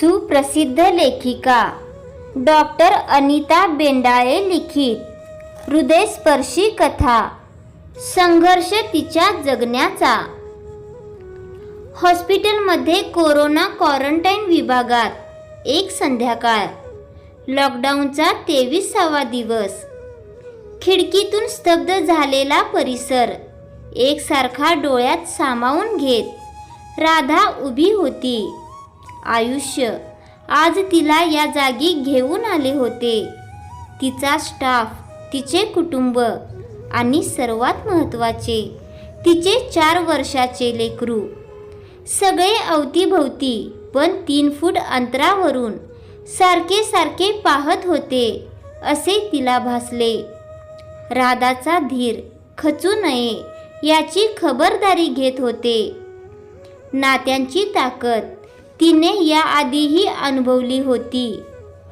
सुप्रसिद्ध लेखिका. डॉक्टर अनिता बेंडाळे लिखित. हृदयस्पर्शी कथा. संघर्ष तिच्या जगण्याचा. हॉस्पिटलमध्ये कोरोना क्वारंटाईन विभागात एक संध्याकाळ. लॉकडाऊनचा तेविसावा दिवस. खिडकीतून स्तब्ध झालेला परिसर एकसारखा डोळ्यात सामावून घेत राधा उभी होती. आयुष्य. आज तिला या जागी घेऊन आले होते. तिचा स्टाफ तिचे कुटुंब आणि सर्वात महत्त्वाचे तिचे चार वर्षाचे लेकरू. सगळे अवतीभवती पण तीन फूट अंतरावरून सारखे सारखे पाहत होते असे तिला भासले. राधाचा धीर खचू नये याची खबरदारी घेत होते. नात्यांची ताकद तिने याआधीही अनुभवली होती.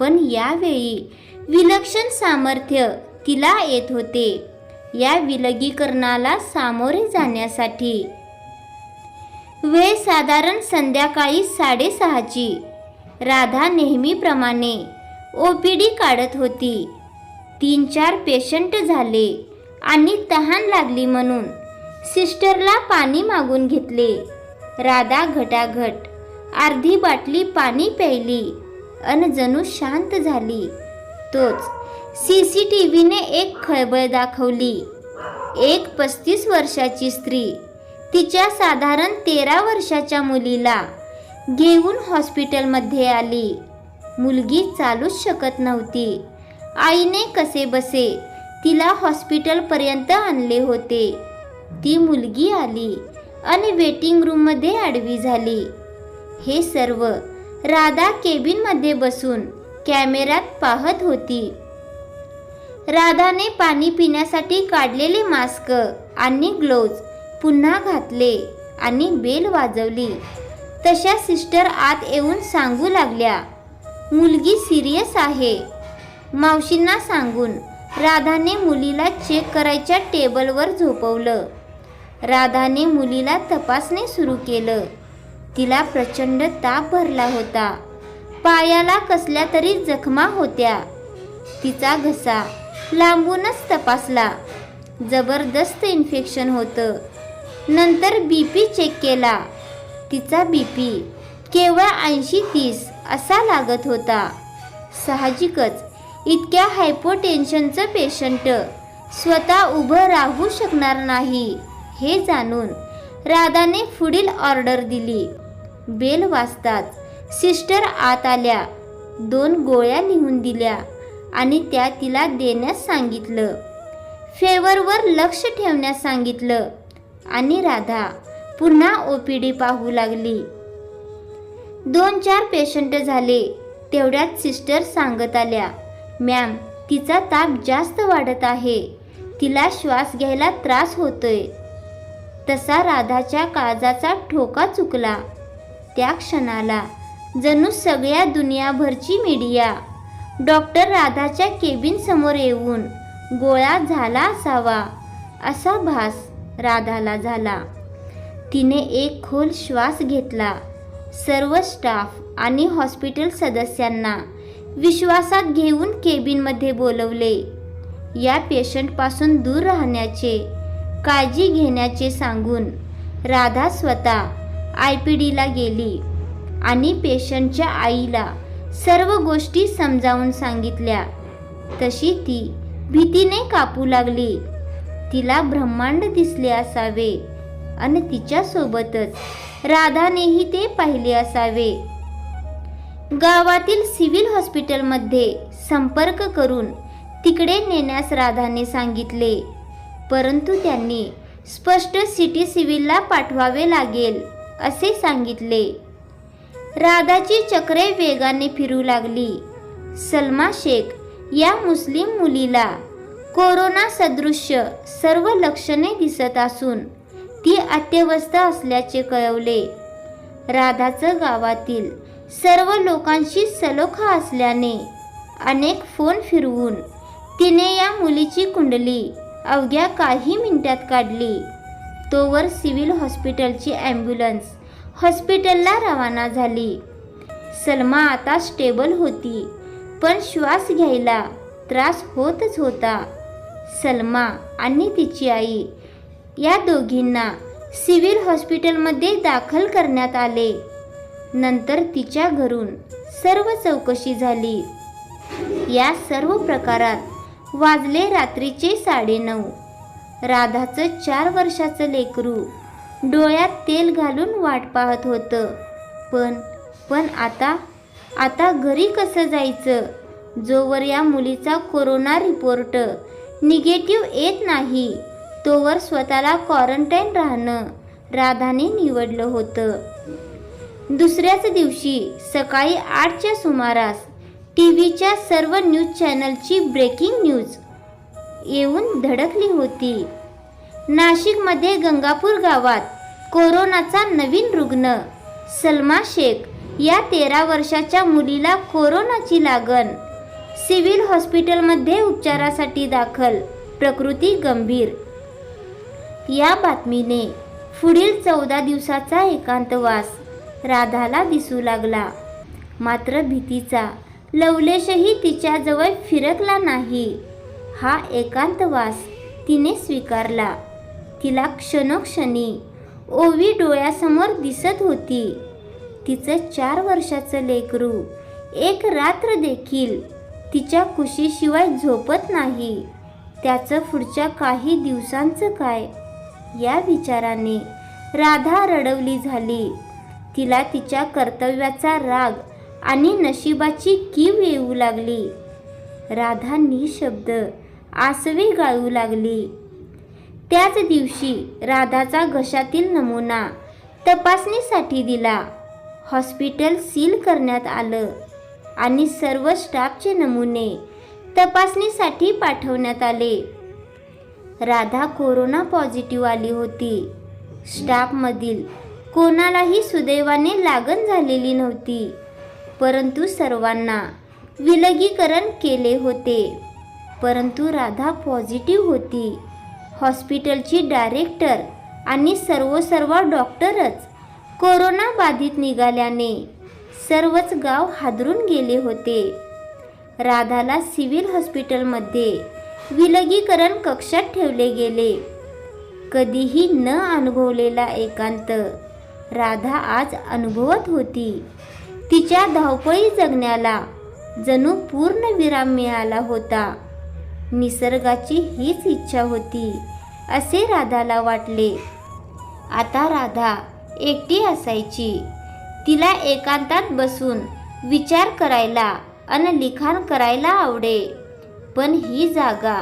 पण यावेळी विलक्षण सामर्थ्य तिला येत होते. या विलगीकरणाला सामोरे जाण्यासाठी. वेळ साधारण संध्याकाळी साडेसहाची. राधा नेहमीप्रमाणे ओ पी डी काढत होती. तीन चार पेशंट झाले आणि तहान लागली म्हणून सिस्टरला पाणी मागून घेतले. राधा घटाघट अर्धी बाटली पाणी प्यायली अन जणू शांत झाली. तोच सी सी टी व्हीने एक खळबळ दाखवली. एक पस्तीस वर्षाची स्त्री तिच्या साधारण तेरा वर्षाच्या मुलीला घेऊन हॉस्पिटलमध्ये आली. मुलगी चालूच शकत नव्हती. आईने कसे बसे तिला हॉस्पिटलपर्यंत आणले होते. ती मुलगी आली आणि वेटिंग रूममध्ये आडवी झाली. हे सर्व राधा केबिनमध्ये बसून कॅमेऱ्यात पाहत होती. राधाने पाणी पिण्यासाठी काढलेले मास्क आणि ग्लोव्ज पुन्हा घातले आणि बेल वाजवली. तशा सिस्टर आत येऊन सांगू लागल्या मुलगी सिरियस आहे मावशींना सांगून राधाने मुलीला चेक करायच्या टेबलवर झोपवलं. राधाने मुलीला तपासणे सुरू केलं. तिला प्रचंड ताप भरला होता. पायाला कसल्या तरी जखमा होत्या. तिचा घसा लांबूनच तपासला. जबरदस्त इन्फेक्शन होतं. नंतर बी पी चेक केला. तिचा बी पी केवळ ऐंशी तीस असा लागत होता. साहजिकच इतक्या हायपोटेन्शनचं पेशंट स्वतः उभं राहू शकणार नाही हे जाणून राधाने पुढील ऑर्डर दिली. बेल वाजताच सिस्टर आत आल्या. दोन गोळ्या लिहून दिल्या आणि त्या तिला देण्यास सांगितलं. फेवरवर लक्ष ठेवण्यास सांगितलं आणि राधा पुन्हा ओ पी डी पाहू लागली. दोन चार पेशंट झाले. तेवढ्यात सिस्टर सांगत आल्या मॅम तिचा ताप जास्त वाढत आहे. तिला श्वास घ्यायला त्रास होतोय. तसा राधाच्या काळजाचा ठोका चुकला. त्या क्षणाला. जणू सगळ्या दुनियाभरची मीडिया डॉक्टर राधाच्या केबिन समोर येऊन गोळा झाला असावा असा भास राधाला झाला. तिने एक खोल श्वास घेतला. सर्व स्टाफ आणि हॉस्पिटल सदस्यांना विश्वासात घेऊन केबिनमध्ये बोलवले. या पेशंटपासून दूर राहण्याचे काळजी घेण्याचे सांगून राधा स्वतः आय पी डीला गेली आणि पेशंटच्या आईला सर्व गोष्टी समजावून सांगितल्या. तशी ती भीतीने कापू लागली. तिला ब्रह्मांड दिसले असावे आणि तिच्यासोबतच राधानेही ते पाहिले असावे. गावातील सिव्हिल हॉस्पिटलमध्ये संपर्क करून तिकडे नेण्यास राधाने सांगितले परंतु त्यांनी स्पष्ट सिटी सिव्हिलला पाठवावे लागेल. असे सांगितले. राधाची चक्रे वेगाने फिरू लागली. सलमा शेख या मुस्लिम मुलीला कोरोना सदृश्य सर्व लक्षणे दिसत असून ती अत्यवस्थ असल्याचे कळवले. राधाचं गावातील सर्व लोकांशी सलोखा असल्याने अनेक फोन फिरवून तिने या मुलीची कुंडली अवघ्या काही मिनिटात काढली. तोवर सिव्हिल हॉस्पिटलची ॲम्ब्युलन्स. हॉस्पिटलला रवाना झाली. सलमा आता स्टेबल होती पण श्वास घ्यायला त्रास होतच होता. सलमा आणि तिची आई या दोघींना सिव्हिल हॉस्पिटलमध्ये दाखल करण्यात आले. नंतर तिच्या घरून सर्व चौकशी झाली. या सर्व प्रकारात वाजले रात्रीचे साडेनऊ. राधाचं चार वर्षाचं लेकरू. डोळ्यात तेल घालून वाट पाहत होतं. पण पण आता आता घरी कसं जायचं? जोवर या मुलीचा कोरोना रिपोर्ट. निगेटिव्ह येत नाही. तोवर स्वतःला क्वारंटाईन राहणं राधाने निवडलं होतं. दुसऱ्याच दिवशी सकाळी आठच्या सुमारास टी व्हीच्या सर्व न्यूज चॅनलची ब्रेकिंग न्यूज येऊन धडकली होती. नाशिकमध्ये गंगापूर गावात कोरोनाचा नवीन रुग्ण. सलमा शेख या तेरा वर्षाच्या मुलीला कोरोनाची लागण. सिव्हिल हॉस्पिटलमध्ये उपचारासाठी दाखल प्रकृती गंभीर. या बातमीने पुढील चौदा दिवसाचा एकांतवास राधाला दिसू लागला. मात्र भीतीचा लवलेशही तिच्याजवळ फिरकला नाही. हा एकांतवास तिने स्वीकारला. तिला क्षणोक्षणी ओवी डोळ्यासमोर दिसत होती. तिचं चार वर्षाचं लेकरू एक रात्र देखील तिच्या कुशीशिवाय झोपत नाही. त्याचं पुढच्या काही दिवसांचं काय? या विचाराने राधा रडवली झाली. तिला तिच्या कर्तव्याचा राग आणि नशिबाची कीव येऊ लागली. राधा निशब्द आसवे गाळू लागली. त्याच दिवशी राधाचा घशातील नमुना तपासणीसाठी दिला. हॉस्पिटल सील करण्यात आलं आणि सर्व स्टाफचे नमुने तपासणीसाठी पाठवण्यात आले. राधा कोरोना पॉझिटिव्ह आली होती. स्टाफमधील कोणालाही सुदैवाने लागण झालेली नव्हती परंतु सर्वांना विलगीकरण केले होते. परंतु राधा पॉझिटिव्ह होती. हॉस्पिटलची डायरेक्टर आणि सर्व सर्व डॉक्टरच कोरोना बाधित निघाल्याने सर्वच गाव हादरून गेले होते. राधाला सिव्हिल हॉस्पिटलमध्ये विलगीकरण कक्षात ठेवले गेले. कधीही न अनुभवलेला एकांत राधा आज अनुभवत होती. तिच्या धावपळी जगण्याला जणू पूर्ण विराम मिळाला होता. निसर्गाची हीच इच्छा होती. असे राधाला वाटले. आता राधा एकटी असायची. तिला एकांतात बसून विचार करायला अन लिखाण करायला आवडे. पण ही जागा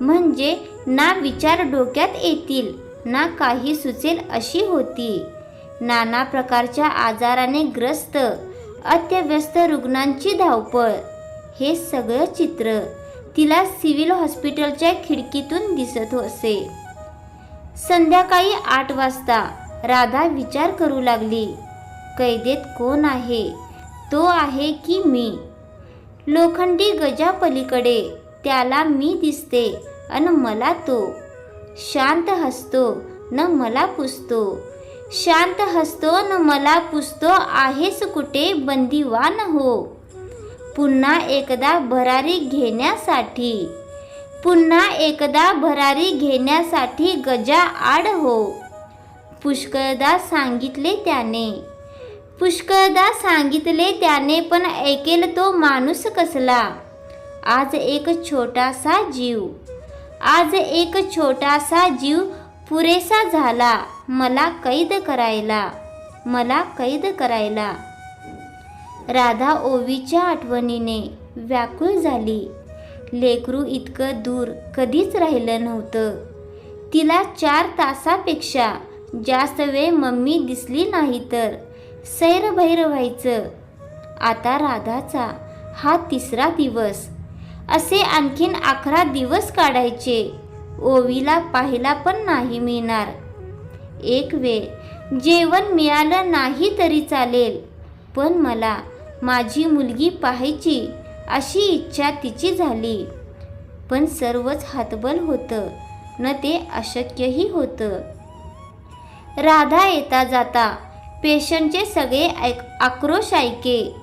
म्हणजे ना विचार डोक्यात येतील ना काही सुचेल अशी होती. नाना प्रकारच्या आजाराने ग्रस्त अत्यव्यस्त रुग्णांची धावपळ हे सगळं चित्र तिला सिव्हिल हॉस्पिटलच्या खिडकीतून दिसत असे. संध्याकाळी आठ वाजता राधा विचार करू लागली कैदेत कोण आहे? तो आहे की मी? लोखंडी गजापलीकडे त्याला मी दिसते अन मला तो. शांत हसतो न मला पुसतो. शांत हसतो न मला पुसतो आहेस कुठे बंदिवान हो. पुन्हा एकदा भरारी घेण्यासाठी. पुन्हा एकदा भरारी घेण्यासाठी गजा आड हो. पुष्कळदा सांगितले त्याने. पुष्कळदा सांगितले त्याने पण ऐकेल तो माणूस कसला? आज एक छोटासा जीव. आज एक छोटासा जीव पुरेसा झाला. मला कैद करायला. मला कैद करायला. राधा ओवीच्या आठवणीने व्याकुळ झाली. लेकरू इतकं दूर कधीच राहिलं नव्हतं. तिला चार तासापेक्षा जास्त वेळ मम्मी दिसली नाही तर सैरभैर व्हायचं. आता राधाचा हा तिसरा दिवस. असे आणखीन अकरा दिवस काढायचे. ओवीला पाहायला पण नाही मिळणार. एक वेळ जेवण मिळालं नाही तरी चालेल. पण मला माझी मुलगी पाहायची अशी इच्छा तिची झाली. पण सर्वच हातबल होतं. न ते अशक्यही होतं. राधा येता जाता पेशंटचे सगळे ऐक आक्रोश ऐके.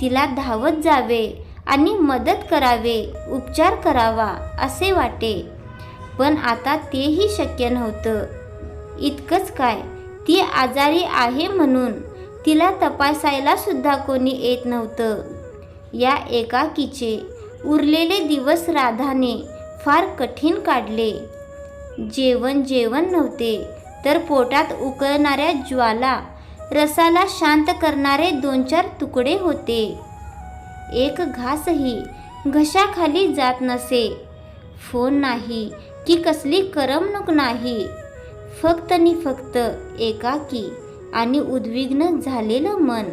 तिला धावत जावे आणि मदत करावे उपचार करावा असे वाटे. पण आता तेही शक्य नव्हतं. इतकंच काय ती आजारी आहे म्हणून. तिला तपासायला सुद्धा कोणी येत नव्हतं. या एकाकीचे उरलेले दिवस राधाने फार कठीण काढले. जेवण जेवण नव्हते तर पोटात उकळणाऱ्या ज्वाला रसाला शांत करणारे दोन चार तुकडे होते. एक घासही घशाखाली जात नसे. फोन नाही की कसली करमणूक नाही. फक्त आणि फक्त एकाकी आणि उद्विग्न झालेलं मन.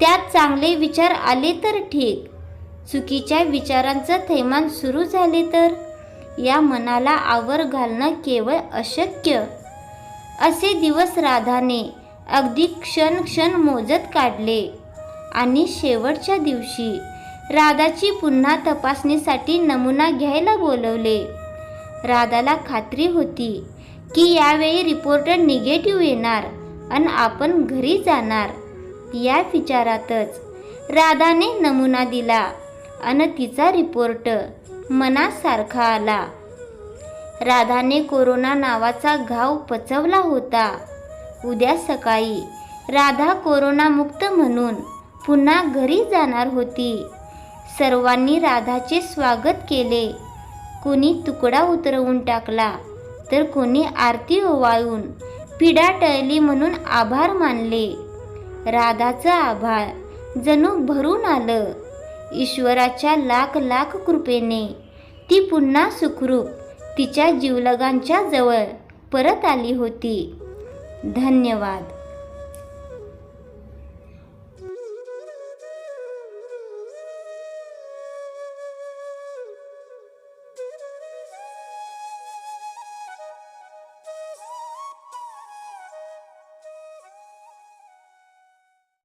त्यात चांगले विचार आले तर ठीक. चुकीच्या विचारांचं थैमान सुरू झाले तर? या मनाला आवर घालणं केवळ अशक्य. असे दिवस राधाने अगदी क्षण क्षण मोजत काढले. आणि शेवटच्या दिवशी राधाची पुन्हा तपासणीसाठी नमुना घ्यायला बोलवले. राधाला खात्री होती की यावेळी रिपोर्ट निगेटिव्ह येणार. आणि आपण घरी जाणार. या विचारातच राधाने नमुना दिला आणि तिचा रिपोर्ट मनासारखा आला. राधाने कोरोना नावाचा घाव पचवला होता. उद्या सकाळी राधा कोरोनामुक्त म्हणून पुन्हा घरी जाणार होती. सर्वांनी राधाचे स्वागत केले. कोणी तुकडा उतरवून टाकला तर कोणी आरती ओवाळून पिढा टळली म्हणून आभार मानले. राधाचं आभाळ जणू भरून आलं. ईश्वराच्या लाख लाख कृपेने ती पुन्हा सुखरूप तिच्या जीवलगांच्या जवळ परत आली होती. धन्यवाद.